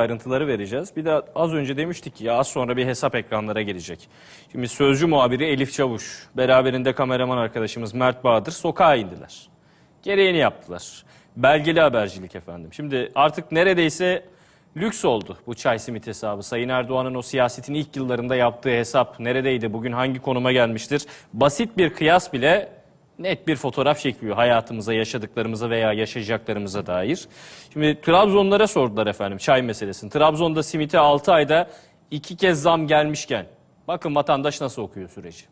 ayrıntıları vereceğiz. Bir de az önce demiştik ki ya az sonra bir hesap ekranlara gelecek. Şimdi sözcü muhabiri Elif Çavuş, beraberinde kameraman arkadaşımız Mert Bahadır sokağa indiler. Gereğini yaptılar. Belgeli habercilik efendim. Şimdi artık neredeyse lüks oldu bu çay simit hesabı. Sayın Erdoğan'ın o siyasetin ilk yıllarında yaptığı hesap neredeydi, bugün hangi konuma gelmiştir? Basit bir kıyas bile net bir fotoğraf çekiyor hayatımıza, yaşadıklarımıza veya yaşayacaklarımıza dair. Şimdi Trabzonlara sordular efendim çay meselesini. Trabzon'da simite 6 ayda iki kez zam gelmişken bakın vatandaş nasıl okuyor süreci.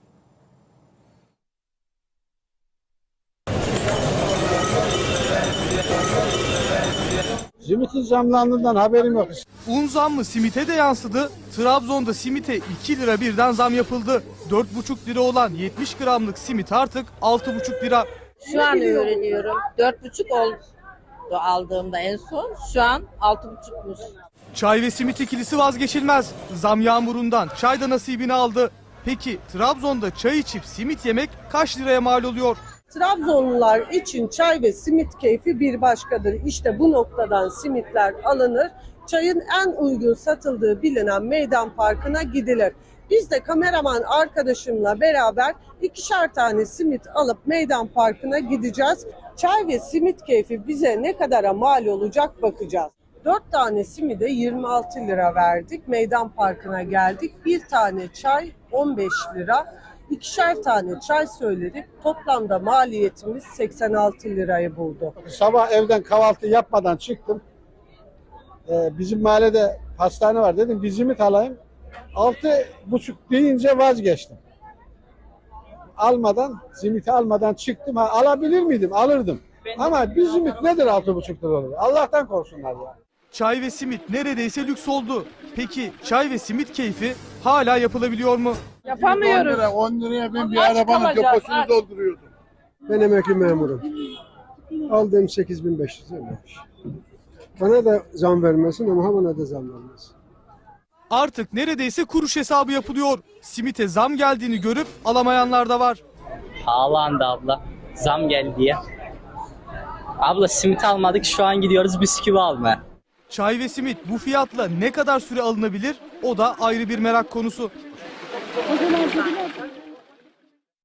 Zimitin zamlandığından haberim yok. Un zammı simite de yansıdı. Trabzon'da simite 2 lira birden zam yapıldı. 4,5 lira olan 70 gramlık simit artık 6,5 lira. Şu an öğreniyorum. Dört buçuk oldu aldığımda en son. Şu an altı buçukmuş. Çay ve simit ikilisi vazgeçilmez. Zam yağmurundan çay da nasibini aldı. Peki Trabzon'da çay içip simit yemek kaç liraya mal oluyor? Trabzonlular için çay ve simit keyfi bir başkadır. İşte bu noktadan simitler alınır. Çayın en uygun satıldığı bilinen meydan parkına gidilir. Biz de kameraman arkadaşımla beraber ikişer tane simit alıp meydan parkına gideceğiz. Çay ve simit keyfi bize ne kadara mal olacak bakacağız. 4 tane simide 26 lira verdik. Meydan parkına geldik. Bir tane çay 15 lira. İkişer tane çay söyledik. Toplamda maliyetimiz 86 lirayı buldu. Sabah evden kahvaltı yapmadan çıktım. Ee, bizim mahallede hastane var dedim bir zimit alayım. Altı buçuk deyince vazgeçtim. Almadan, zimiti almadan çıktım. Ha, alabilir miydim? Alırdım. Ama bir zimit nedir altı buçuk lira olur? Allah'tan korksunlar ya. Çay ve simit neredeyse lüks oldu. Peki çay ve simit keyfi hala yapılabiliyor mu? 10 lira, 10 liraya ben bir arabanın deposunu dolduruyordum. Ben emekli memurum. Aldığım 8500 emekli. Bana da zam vermesin ama bana da zam vermesin. Artık neredeyse kuruş hesabı yapılıyor. Simite zam geldiğini görüp alamayanlar da var. Pahalandı abla. Zam geldi diye. Abla simit almadık şu an gidiyoruz bisküvi almaya. Çay ve simit bu fiyatla ne kadar süre alınabilir? O da ayrı bir merak konusu. 我说，那我求你。